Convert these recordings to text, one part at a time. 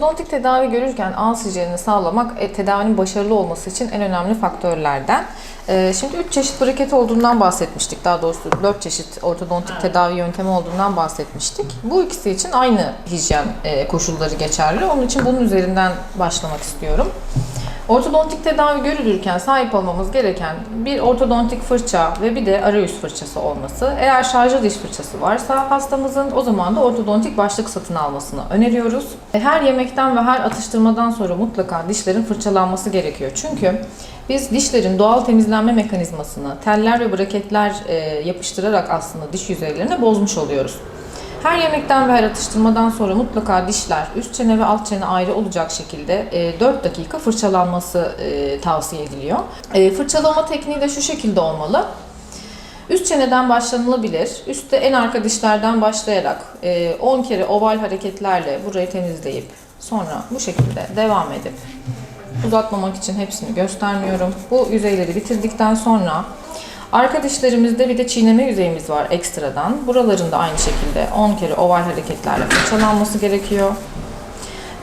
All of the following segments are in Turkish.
Ortodontik tedavi görürken ağız hijyenini sağlamak e, tedavinin başarılı olması için en önemli faktörlerden. E, şimdi 3 çeşit braket olduğundan bahsetmiştik. Daha doğrusu 4 çeşit ortodontik tedavi yöntemi olduğundan bahsetmiştik. Bu ikisi için aynı hijyen e, koşulları geçerli. Onun için bunun üzerinden başlamak istiyorum. Ortodontik tedavi görülürken sahip olmamız gereken bir ortodontik fırça ve bir de arayüz fırçası olması. Eğer şarjlı diş fırçası varsa hastamızın o zaman da ortodontik başlık satın almasını öneriyoruz. Her yemekten ve her atıştırmadan sonra mutlaka dişlerin fırçalanması gerekiyor. Çünkü biz dişlerin doğal temizlenme mekanizmasını teller ve braketler e, yapıştırarak aslında diş yüzeylerine bozmuş oluyoruz. Her yemekten ve her atıştırmadan sonra mutlaka dişler üst çene ve alt çene ayrı olacak şekilde e, 4 dakika fırçalanması e, tavsiye ediliyor. E, fırçalama tekniği de şu şekilde olmalı. Üst çeneden başlanılabilir. Üstte en arka dişlerden başlayarak e, 10 kere oval hareketlerle burayı temizleyip sonra bu şekilde devam edip uzatmamak için hepsini göstermiyorum. Bu yüzeyleri bitirdikten sonra arka dişlerimizde bir de çiğneme yüzeyimiz var ekstradan. Buraların da aynı şekilde 10 kere oval hareketlerle fırçalanması gerekiyor.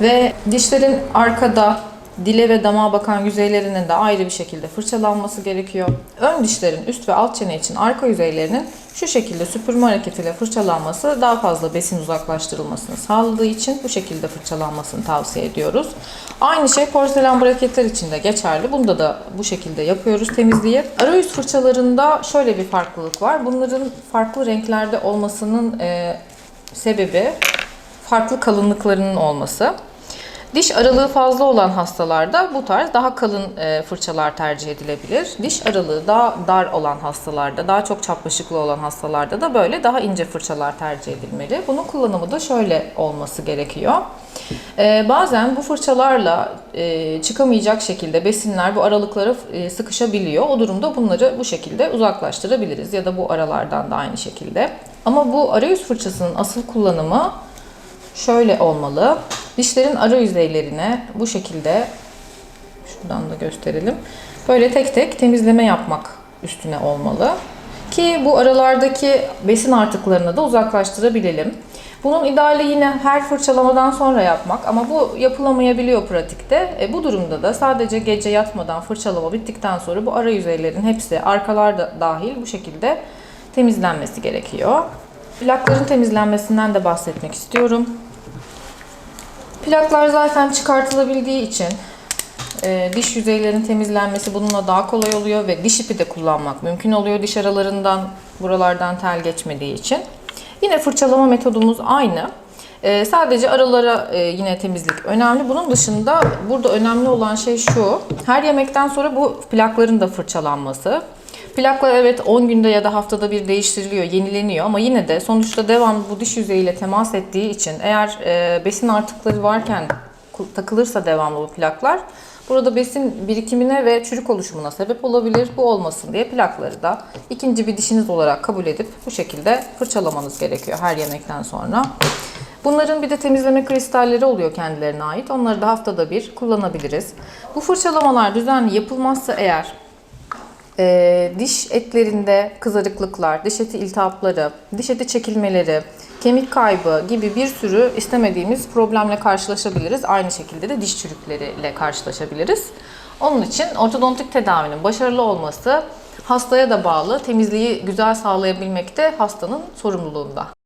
Ve dişlerin arkada dile ve damağa bakan yüzeylerinin de ayrı bir şekilde fırçalanması gerekiyor. Ön dişlerin üst ve alt çene için arka yüzeylerinin şu şekilde süpürme hareketiyle fırçalanması daha fazla besin uzaklaştırılmasını sağladığı için bu şekilde fırçalanmasını tavsiye ediyoruz. Aynı şey porselen braketler için de geçerli. Bunda da bu şekilde yapıyoruz temizliği. Arayüz fırçalarında şöyle bir farklılık var. Bunların farklı renklerde olmasının e, sebebi farklı kalınlıklarının olması. Diş aralığı fazla olan hastalarda bu tarz daha kalın e, fırçalar tercih edilebilir. Diş aralığı daha dar olan hastalarda, daha çok çapraşıklı olan hastalarda da böyle daha ince fırçalar tercih edilmeli. Bunun kullanımı da şöyle olması gerekiyor. E, bazen bu fırçalarla e, çıkamayacak şekilde besinler bu aralıklara sıkışabiliyor. O durumda bunları bu şekilde uzaklaştırabiliriz ya da bu aralardan da aynı şekilde. Ama bu arayüz fırçasının asıl kullanımı şöyle olmalı. Dişlerin ara yüzeylerine bu şekilde şuradan da gösterelim. Böyle tek tek temizleme yapmak üstüne olmalı. Ki bu aralardaki besin artıklarını da uzaklaştırabilelim. Bunun ideali yine her fırçalamadan sonra yapmak ama bu yapılamayabiliyor pratikte. E, bu durumda da sadece gece yatmadan fırçalama bittikten sonra bu ara yüzeylerin hepsi arkalar da dahil bu şekilde temizlenmesi gerekiyor. Plakların temizlenmesinden de bahsetmek istiyorum. Plaklar zaten çıkartılabildiği için e, diş yüzeylerinin temizlenmesi bununla daha kolay oluyor ve diş ipi de kullanmak mümkün oluyor diş aralarından buralardan tel geçmediği için. Yine fırçalama metodumuz aynı. E, sadece aralara e, yine temizlik önemli. Bunun dışında burada önemli olan şey şu. Her yemekten sonra bu plakların da fırçalanması. Plaklar evet 10 günde ya da haftada bir değiştiriliyor, yenileniyor ama yine de sonuçta devamlı bu diş yüzeyiyle temas ettiği için eğer e, besin artıkları varken takılırsa devamlı bu plaklar burada besin birikimine ve çürük oluşumuna sebep olabilir. Bu olmasın diye plakları da ikinci bir dişiniz olarak kabul edip bu şekilde fırçalamanız gerekiyor her yemekten sonra. Bunların bir de temizleme kristalleri oluyor kendilerine ait. Onları da haftada bir kullanabiliriz. Bu fırçalamalar düzenli yapılmazsa eğer e, diş etlerinde kızarıklıklar, diş eti iltihapları, diş eti çekilmeleri, kemik kaybı gibi bir sürü istemediğimiz problemle karşılaşabiliriz. Aynı şekilde de diş çürükleriyle karşılaşabiliriz. Onun için ortodontik tedavinin başarılı olması hastaya da bağlı. Temizliği güzel sağlayabilmek de hastanın sorumluluğunda.